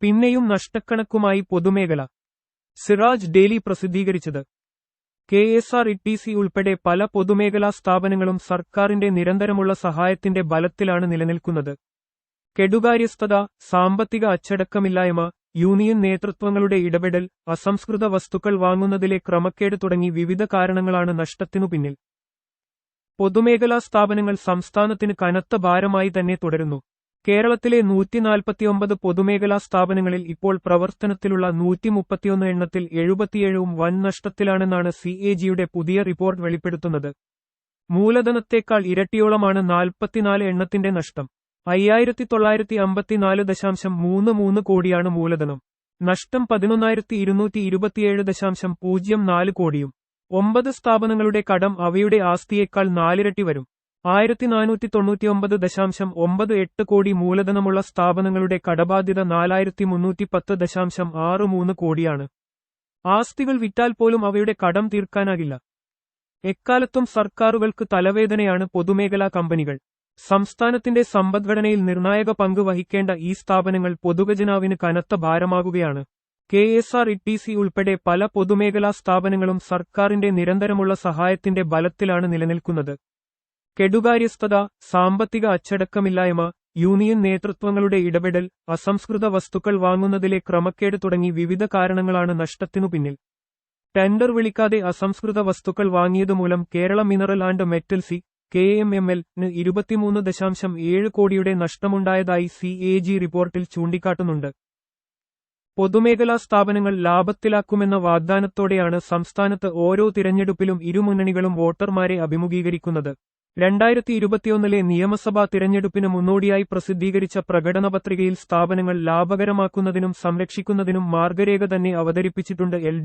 പിന്നെയും നഷ്ടക്കണക്കുമായി പൊതുമേഖല. സിറാജ് ഡെയിലി പ്രസിദ്ധീകരിച്ചത്. K S R T C C ഉൾപ്പെടെ പല പൊതുമേഖലാ സ്ഥാപനങ്ങളും സർക്കാരിന്റെ നിരന്തരമുള്ള സഹായത്തിന്റെ ബലത്തിലാണ് നിലനിൽക്കുന്നത്. കെടുകാര്യസ്ഥത സാമ്പത്തിക അച്ചടക്കമില്ലായ്മ യൂണിയൻ നേതൃത്വങ്ങളുടെ ഇടപെടൽ അസംസ്കൃത വസ്തുക്കൾ വാങ്ങുന്നതിലെ ക്രമക്കേട് തുടങ്ങി വിവിധ കാരണങ്ങളാണ് നഷ്ടത്തിനു പിന്നിൽ. പൊതുമേഖലാ സ്ഥാപനങ്ങൾ സംസ്ഥാനത്തിന് കനത്ത ഭാരമായി തന്നെ തുടരുന്നു. കേരളത്തിലെ നൂറ്റിനാൽപ്പത്തിയൊമ്പത് പൊതുമേഖലാ സ്ഥാപനങ്ങളിൽ ഇപ്പോൾ പ്രവർത്തനത്തിലുള്ള നൂറ്റിമുപ്പത്തിയൊന്ന് എണ്ണത്തിൽ എഴുപത്തിയേഴും വൻ നഷ്ടത്തിലാണെന്നാണ് സി എ ജിയുടെ പുതിയ റിപ്പോർട്ട് വെളിപ്പെടുത്തുന്നത്. മൂലധനത്തേക്കാൾ ഇരട്ടിയോളമാണ് നാൽപ്പത്തിനാല് എണ്ണത്തിന്റെ നഷ്ടം. അയ്യായിരത്തി തൊള്ളായിരത്തി അമ്പത്തിനാല് ദശാംശം മൂന്ന് മൂന്ന് കോടിയാണ് മൂലധനം. നഷ്ടം പതിനൊന്നായിരത്തി ഇരുന്നൂറ്റി ഇരുപത്തിയേഴ് ദശാംശം പൂജ്യം നാല് കോടിയും. ഒമ്പത് സ്ഥാപനങ്ങളുടെ കടം അവയുടെ ആസ്തിയേക്കാൾ നാലിരട്ടി വരും. ആയിരത്തി നാനൂറ്റി തൊണ്ണൂറ്റിയൊമ്പത് ദശാംശം ഒമ്പത് എട്ട് കോടി മൂലധനമുള്ള സ്ഥാപനങ്ങളുടെ കടബാധ്യത നാലായിരത്തി മുന്നൂറ്റി പത്ത് ദശാംശം ആറ് മൂന്ന് കോടിയാണ്. ആസ്തികൾ വിറ്റാൽ പോലും അവയുടെ കടം തീർക്കാനാകില്ല. എക്കാലത്തും സർക്കാരുകൾക്ക് തലവേദനയാണ് പൊതുമേഖലാ കമ്പനികൾ. സംസ്ഥാനത്തിന്റെ സമ്പദ്ഘടനയിൽ നിർണായക പങ്ക് വഹിക്കേണ്ട ഈ സ്ഥാപനങ്ങൾ പൊതുഖജനാവിന് കനത്ത ഭാരമാകുകയാണ്. K S R T C C ഉൾപ്പെടെ പല പൊതുമേഖലാ സ്ഥാപനങ്ങളും സർക്കാരിന്റെ നിരന്തരമുള്ള സഹായത്തിന്റെ ബലത്തിലാണ് നിലനിൽക്കുന്നത്. കെടുകാര്യസ്ഥത സാമ്പത്തിക അച്ചടക്കമില്ലായ്മ യൂണിയൻ നേതൃത്വങ്ങളുടെ ഇടപെടൽ അസംസ്കൃത വസ്തുക്കൾ വാങ്ങുന്നതിലെ ക്രമക്കേട് തുടങ്ങി വിവിധ കാരണങ്ങളാണ് നഷ്ടത്തിനു പിന്നിൽ. ടെൻഡർ വിളിക്കാതെ അസംസ്കൃത വസ്തുക്കൾ വാങ്ങിയതുമൂലം കേരള മിനറൽ ആൻഡ് മെറ്റൽസി കെ എം എം എൽ ഇരുപത്തിമൂന്ന് ദശാംശം ഏഴ് കോടിയുടെ നഷ്ടമുണ്ടായതായി സി എ ജി റിപ്പോർട്ടിൽ ചൂണ്ടിക്കാട്ടുന്നുണ്ട്. പൊതുമേഖലാ സ്ഥാപനങ്ങൾ ലാഭത്തിലാക്കുമെന്ന വാഗ്ദാനത്തോടെയാണ് സംസ്ഥാനത്ത് ഓരോ തിരഞ്ഞെടുപ്പിലും ഇരുമുന്നണികളും വോട്ടർമാരെ അഭിമുഖീകരിക്കുന്നത്. രണ്ടായിരത്തി ഇരുപത്തിയൊന്നിലെ നിയമസഭാ തിരഞ്ഞെടുപ്പിന് മുന്നോടിയായി പ്രസിദ്ധീകരിച്ച പ്രകടനപത്രികയിൽ സ്ഥാപനങ്ങൾ ലാഭകരമാക്കുന്നതിനും സംരക്ഷിക്കുന്നതിനും മാർഗരേഖ തന്നെ അവതരിപ്പിച്ചിട്ടുണ്ട് എൽ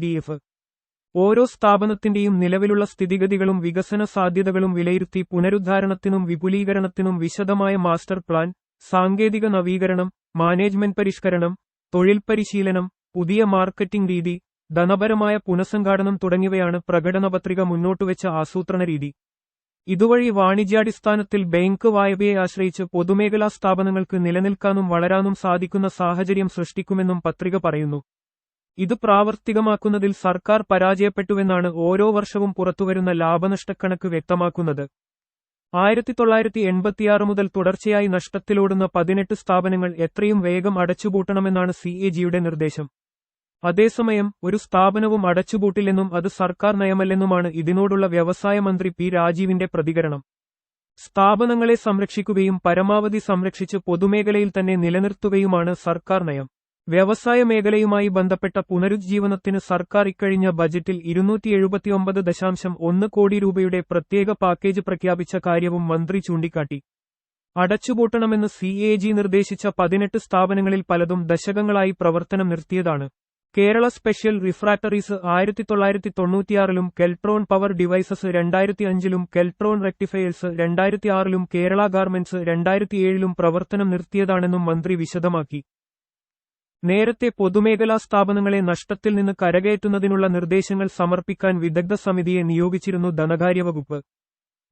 ഓരോ സ്ഥാപനത്തിന്റെയും നിലവിലുള്ള സ്ഥിതിഗതികളും വികസന സാധ്യതകളും വിലയിരുത്തി പുനരുദ്ധാരണത്തിനും വിപുലീകരണത്തിനും വിശദമായ മാസ്റ്റർ പ്ലാൻ സാങ്കേതിക നവീകരണം മാനേജ്മെന്റ് പരിഷ്കരണം തൊഴിൽ പരിശീലനം പുതിയ മാർക്കറ്റിംഗ് രീതി ധനപരമായ പുനഃസംഘാടനം തുടങ്ങിയവയാണ് പ്രകടനപത്രിക മുന്നോട്ടുവെച്ച ആസൂത്രണ രീതി ഇതുവഴി വാണിജ്യാടിസ്ഥാനത്തിൽ ബാങ്ക് വായ്പയെ ആശ്രയിച്ച് പൊതുമേഖലാ സ്ഥാപനങ്ങൾക്ക് നിലനിൽക്കാനും വളരാനും സാധിക്കുന്ന സാഹചര്യം സൃഷ്ടിക്കുമെന്നും പത്രിക പറയുന്നു. ഇത് പ്രാവർത്തികമാക്കുന്നതിൽ സർക്കാർ പരാജയപ്പെട്ടുവെന്നാണ് ഓരോ വർഷവും പുറത്തുവരുന്ന ലാഭനഷ്ടക്കണക്ക് വ്യക്തമാക്കുന്നത്. ആയിരത്തി തൊള്ളായിരത്തി എൺപത്തിയാറ് മുതൽ തുടർച്ചയായി നഷ്ടത്തിലോടുന്ന പതിനെട്ട് സ്ഥാപനങ്ങൾ എത്രയും വേഗം അടച്ചുപൂട്ടണമെന്നാണ് സി എ ജിയുടെ നിർദ്ദേശം. അതേസമയം ഒരു സ്ഥാപനവും അടച്ചുപൂട്ടില്ലെന്നും അത് സർക്കാർ നയമല്ലെന്നുമാണ് ഇതിനോടുള്ള വ്യവസായ മന്ത്രി പി രാജീവിന്റെ പ്രതികരണം. സ്ഥാപനങ്ങളെ സംരക്ഷിക്കുകയും പരമാവധി സംരക്ഷിച്ച് പൊതുമേഖലയിൽ തന്നെ നിലനിർത്തുകയുമാണ് സർക്കാർ നയം. വ്യവസായ മേഖലയുമായി ബന്ധപ്പെട്ട പുനരുജ്ജീവനത്തിന് സർക്കാർ ഇക്കഴിഞ്ഞ ബജറ്റിൽ ഇരുന്നൂറ്റി ദശാംശം ഒന്ന് കോടി രൂപയുടെ പ്രത്യേക പാക്കേജ് പ്രഖ്യാപിച്ച കാര്യവും മന്ത്രി ചൂണ്ടിക്കാട്ടി. അടച്ചുപൂട്ടണമെന്ന് സി നിർദ്ദേശിച്ച പതിനെട്ട് സ്ഥാപനങ്ങളിൽ പലതും ദശകങ്ങളായി പ്രവർത്തനം നിർത്തിയതാണ്. കേരള സ്പെഷ്യൽ റിഫ്രാക്ടറീസ് ആയിരത്തി തൊള്ളായിരത്തി തൊണ്ണൂറ്റിയാറിലും കെൽട്രോൺ പവർ ഡിവൈസസ് രണ്ടായിരത്തി അഞ്ചിലും കെൽട്രോൺ റെക്ടിഫയേഴ്സ് രണ്ടായിരത്തി ആറിലും കേരള ഗാർമെന്റ്സ് രണ്ടായിരത്തിയേഴിലും പ്രവർത്തനം നിർത്തിയതാണെന്നും മന്ത്രി വിശദമാക്കി. നേരത്തെ പൊതുമേഖലാ സ്ഥാപനങ്ങളെ നഷ്ടത്തിൽ നിന്ന് കരകയറ്റുന്നതിനുള്ള നിർദ്ദേശങ്ങൾ സമർപ്പിക്കാൻ വിദഗ്ധ സമിതിയെ നിയോഗിച്ചിരുന്നു ധനകാര്യവകുപ്പ്.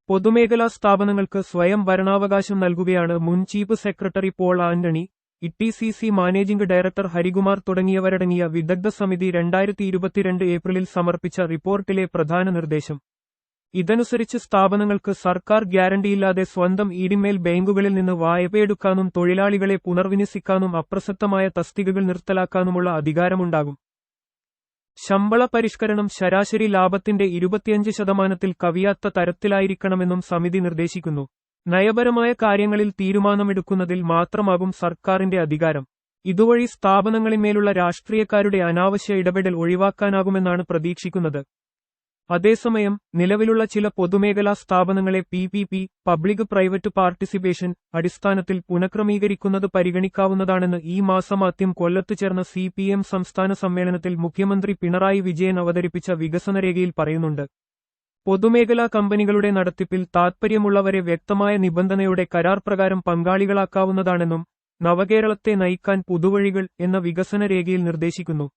പൊതുമേഖലാ സ്ഥാപനങ്ങൾക്ക് സ്വയം ഭരണാവകാശം നൽകുകയാണ് മുൻ chief secretary Paul Antony. E T C C managing director Harikumar തുടങ്ങിയവരടങ്ങിയ വിദഗ്ധ സമിതി രണ്ടായിരത്തി ഇരുപത്തിരണ്ട് ഏപ്രിലിൽ സമർപ്പിച്ച റിപ്പോർട്ടിലെ പ്രധാന നിർദ്ദേശം. ഇതനുസരിച്ച് സ്ഥാപനങ്ങൾക്ക് സർക്കാർ ഗ്യാരണ്ടിയില്ലാതെ സ്വന്തം ഇടിമേൽ ബാങ്കുകളിൽ നിന്ന് വായ്പയെടുക്കാനും തൊഴിലാളികളെ പുനർവിന്യസിക്കാനും അപ്രസക്തമായ തസ്തികകൾ നിർത്തലാക്കാനുമുള്ള അധികാരമുണ്ടാകും. ശമ്പള പരിഷ്കരണം ശരാശരി ലാഭത്തിന്റെ ഇരുപത്തിയഞ്ച് ശതമാനത്തിൽ കവിയാത്ത തരത്തിലായിരിക്കണമെന്നും സമിതി നിർദ്ദേശിക്കുന്നു. നയപരമായ കാര്യങ്ങളിൽ തീരുമാനമെടുക്കുന്നതിൽ മാത്രമാകും സർക്കാരിന്റെ അധികാരം. ഇതുവഴി സ്ഥാപനങ്ങളിന്മേലുള്ള രാഷ്ട്രീയക്കാരുടെ അനാവശ്യ ഇടപെടൽ ഒഴിവാക്കാനാകുമെന്നാണ് പ്രതീക്ഷിക്കുന്നത്. അതേസമയം നിലവിലുള്ള ചില പൊതുമേഖലാ സ്ഥാപനങ്ങളെ P P P public private participation അടിസ്ഥാനത്തിൽ പുനഃക്രമീകരിക്കുന്നത് പരിഗണിക്കാവുന്നതാണെന്ന് ഈ മാസം ആദ്യം കൊല്ലത്ത് ചേർന്ന സി സംസ്ഥാന സമ്മേളനത്തിൽ മുഖ്യമന്ത്രി പിണറായി വിജയൻ അവതരിപ്പിച്ച വികസനരേഖയിൽ പറയുന്നുണ്ട്. പൊതുമേഖലാ കമ്പനികളുടെ നടത്തിപ്പിൽ താൽപ്പര്യമുള്ളവരെ വ്യക്തമായ നിബന്ധനയുടെ കരാർ പ്രകാരം പങ്കാളികളാക്കാവുന്നതാണെന്നും നവകേരളത്തെ നയിക്കാൻ പുതുവഴികൾ എന്ന വികസന രേഖയിൽ നിർദ്ദേശിക്കുന്നു.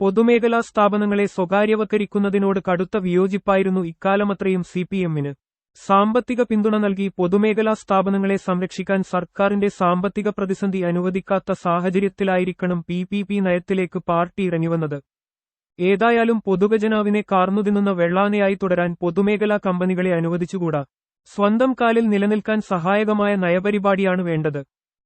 പൊതുമേഖലാ സ്ഥാപനങ്ങളെ സ്വകാര്യവൽക്കരിക്കുന്നതിനോട് കടുത്ത വിയോജിപ്പായിരുന്നു ഇക്കാലമത്രയും സി പി എമ്മിന് സാമ്പത്തിക പിന്തുണ നൽകി പൊതുമേഖലാ സ്ഥാപനങ്ങളെ സംരക്ഷിക്കാൻ സർക്കാരിന്റെ സാമ്പത്തിക പ്രതിസന്ധി അനുവദിക്കാത്ത സാഹചര്യത്തിലായിരിക്കണം പി നയത്തിലേക്ക് പാർട്ടി ഇറങ്ങിവന്നത്. ഏതായാലും പൊതുഖജനാവിനെ കാർന്നുതിന്നുന്ന വെള്ളാനയായി തുടരാൻ പൊതുമേഖലാ കമ്പനികളെ അനുവദിച്ചുകൂടാ. സ്വന്തം കാലിൽ നിലനിൽക്കാൻ സഹായകമായ നയപരിപാടിയാണ് വേണ്ടത്.